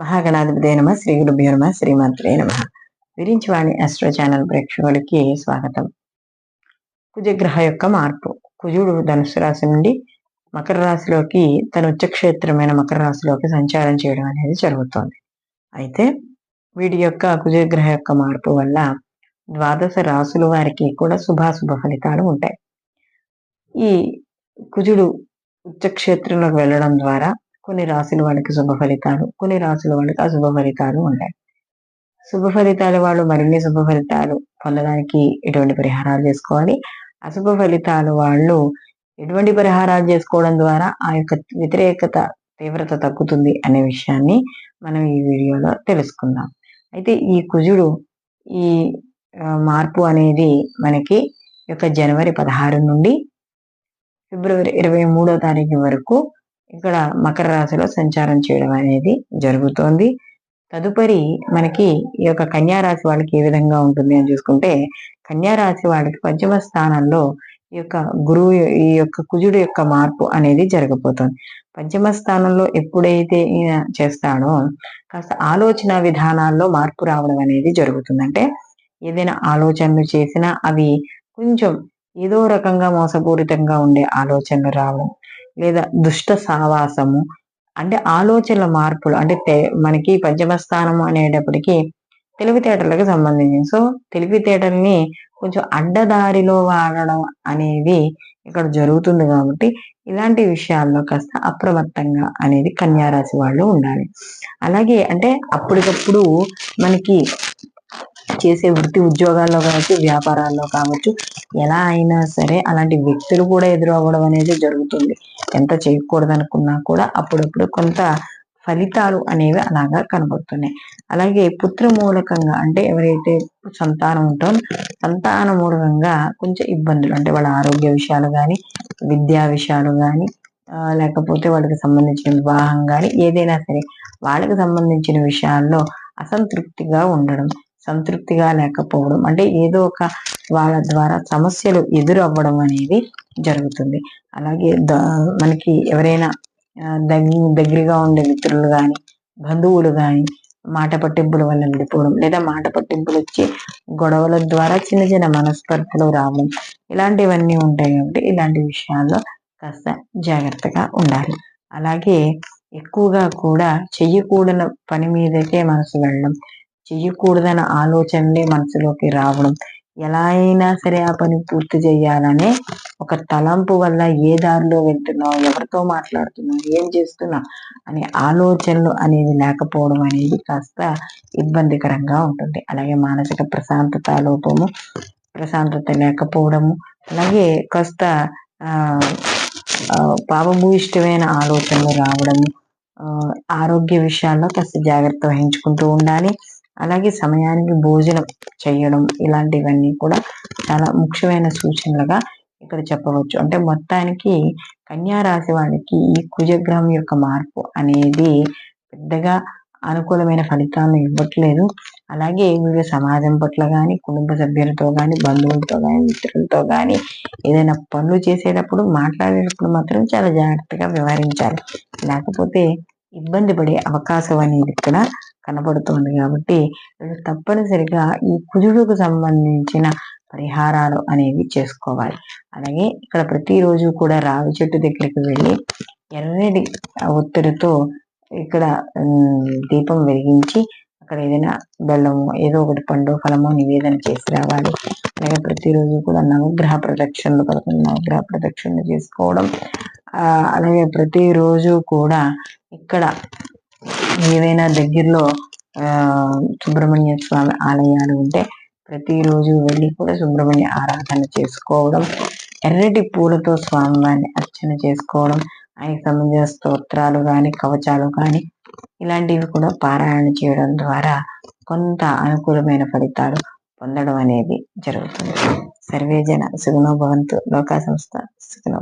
మహాగణాధిపతి నమ. శ్రీ గురుభ్యో నమ. శ్రీమంత్రే నమ. విరించివాణి అస్ట్రో ఛానల్ ప్రేక్షకులకి స్వాగతం. కుజగ్రహ యొక్క మార్పు. కుజుడు ధనుసు రాశి నుండి మకర రాశిలోకి తన ఉచ్చక్షేత్రమైన మకర రాశిలోకి సంచారం చేయడం అనేది జరుగుతోంది. అయితే వీడి యొక్క కుజగ్రహ యొక్క మార్పు వల్ల ద్వాదశ రాసుల వారికి కూడా శుభాశుభ ఫలితాలు ఉంటాయి. ఈ కుజుడు ఉచ్చక్షేత్రంలోకి వెళ్ళడం ద్వారా కొన్ని రాశుల వాళ్ళకి శుభ ఫలితాలు కొన్ని రాశుల వాళ్ళకి అశుభ ఫలితాలు ఉంటాయి శుభ ఫలితాలు వాళ్ళు మరిన్ని శుభ ఫలితాలు పొందడానికి ఎటువంటి పరిహారాలు చేసుకోవాలి? అశుభ ఫలితాలు వాళ్ళు ఎటువంటి పరిహారాలు చేసుకోవడం ద్వారా ఆ యొక్క వ్యతిరేకత తీవ్రత తగ్గుతుంది అనే విషయాన్ని మనం ఈ వీడియోలో తెలుసుకుందాం. అయితే ఈ కుజుడు ఈ మార్పు అనేది మనకి యొక్క జనవరి పదహారు నుండి ఫిబ్రవరి ఇరవై మూడో తారీఖు వరకు ఇక్కడ మకర రాశిలో సంచారం చేయడం అనేది జరుగుతోంది. తదుపరి మనకి ఈ యొక్క కన్యారాశి వాళ్ళకి ఏ విధంగా ఉంటుంది అని చూసుకుంటే కన్యారాశి వాళ్ళకి పంచమ స్థానంలో ఈ యొక్క గురువు ఈ యొక్క కుజుడు యొక్క మార్పు అనేది జరగబోతోంది. పంచమ స్థానంలో ఎప్పుడైతే ఈయన చేస్తాడో కాస్త ఆలోచన విధానాల్లో మార్పు రావడం అనేది జరుగుతుంది. అంటే ఏదైనా ఆలోచనలు చేసినా అవి కొంచెం ఏదో రకంగా మోసపూరితంగా ఉండే ఆలోచనలు రావడం లేదా దుష్ట సావాసము అంటే ఆలోచనల మార్పులు అంటే మనకి పంచమ స్థానం అనేటప్పటికీ తెలివితేటలకు సంబంధించింది. సో తెలివితేటల్ని కొంచెం అడ్డదారిలో వాడడం అనేది ఇక్కడ జరుగుతుంది కాబట్టి ఇలాంటి విషయాల్లో కాస్త అప్రమత్తంగా అనేది కన్యారాశి వాళ్ళు ఉండాలి. అలాగే అంటే అప్పటికప్పుడు మనకి చేసే వృత్తి ఉద్యోగాల్లో కావచ్చు వ్యాపారాల్లో కావచ్చు ఎలా అయినా సరే అలాంటి వ్యక్తులు కూడా ఎదురవ్వడం అనేది జరుగుతుంది. ఎంత చేయకూడదు అనుకున్నా కూడా అప్పుడప్పుడు కొంత ఫలితాలు అనేవి అలాగా కనబడుతున్నాయి. అలాగే పుత్ర మూలకంగా అంటే ఎవరైతే సంతానం ఉంటారో సంతాన మూలకంగా కొంచెం ఇబ్బందులు అంటే వాళ్ళ ఆరోగ్య విషయాలు కానీ విద్యా విషయాలు కానీ లేకపోతే వాళ్ళకి సంబంధించిన వివాహం కానీ ఏదైనా సరే వాళ్ళకి సంబంధించిన విషయాల్లో అసంతృప్తిగా ఉండడం. సంతృప్తిగా లేకపోవడం అంటే ఏదో ఒక వాళ్ళ ద్వారా సమస్యలు ఎదురవ్వడం అనేది జరుగుతుంది. అలాగే మనకి ఎవరైనా దగ్గరగా ఉండే మిత్రులు కానీ బంధువులు కానీ మాట పట్టింపుల వల్ల విడిపోవడం లేదా మాట పట్టింపులు వచ్చి గొడవల ద్వారా చిన్న చిన్న మనస్పర్ధలు రావడం ఇలాంటివన్నీ ఉంటాయి కాబట్టి ఇలాంటి విషయాల్లో కాస్త జాగ్రత్తగా ఉండాలి. అలాగే ఎక్కువగా కూడా చెయ్యకూడని పని మీదకే మనసు వెళ్ళడం చెయ్యకూడదన్న ఆలోచనలే మనసులోకి రావడం. ఎలా అయినా సరే ఆ పని పూర్తి చేయాలనే ఒక తలంపు వల్ల ఏ దారిలో వెళ్తున్నావు ఎవరితో మాట్లాడుతున్నావు ఏం చేస్తున్నా అనే ఆలోచనలు అనేది లేకపోవడం అనేది కాస్త ఇబ్బందికరంగా ఉంటుంది. అలాగే మానసిక ప్రశాంతత లోపము ప్రశాంతత లేకపోవడము అలాగే కాస్త పాపభూయిష్టమైన ఆలోచనలు రావడము ఆరోగ్య విషయాల్లో కాస్త జాగ్రత్త వహించుకుంటూ ఉండాలి. అలాగే సమయానికి భోజనం చేయడం ఇలాంటివన్నీ కూడా చాలా ముఖ్యమైన సూచనలుగా ఇక్కడ చెప్పవచ్చు. అంటే మొత్తానికి కన్యా రాశి ఈ కుజగ్రహం యొక్క మార్పు అనేది పెద్దగా అనుకూలమైన ఫలితాలను ఇవ్వట్లేదు. అలాగే వీళ్ళు సమాజం పట్ల కానీ కుటుంబ సభ్యులతో కానీ బంధువులతో కానీ మిత్రులతో కానీ ఏదైనా పనులు చేసేటప్పుడు మాట్లాడేటప్పుడు మాత్రం చాలా జాగ్రత్తగా వ్యవహరించాలి. లేకపోతే ఇబ్బంది పడే అవకాశం అనేది ఇక్కడ కనబడుతోంది కాబట్టి తప్పనిసరిగా ఈ కుజుడుకు సంబంధించిన పరిహారాలు అనేవి చేసుకోవాలి. అలాగే ఇక్కడ ప్రతిరోజు కూడా రావి చెట్టు దగ్గరికి వెళ్ళి ఎర్రటి ఒత్తిడితో ఇక్కడ దీపం వెలిగించి అక్కడ ఏదైనా బెల్లము ఏదో ఒకటి పండు ఫలము నివేదన చేసి రావాలి. అలాగే ప్రతిరోజు కూడా నవగ్రహ ప్రదక్షిణలు పదకొండు నవగ్రహ ప్రదక్షిణలు చేసుకోవడం అలాగే ప్రతిరోజు కూడా ఇక్కడ ఏవైనా దగ్గరలో సుబ్రహ్మణ్య స్వామి ఆలయాలు ఉంటే ప్రతిరోజు వెళ్ళి కూడా సుబ్రహ్మణ్య ఆరాధన చేసుకోవడం ఎర్రటి పూలతో స్వామివారిని అర్చన చేసుకోవడం ఆయనకు సంబంధించిన స్తోత్రాలు కానీ కవచాలు కానీ ఇలాంటివి కూడా పారాయణ చేయడం ద్వారా కొంత అనుకూలమైన ఫలితాలు పొందడం అనేది జరుగుతుంది. సర్వేజన సుగుణోభవంతు లోకా సంస్థ సుగుణో.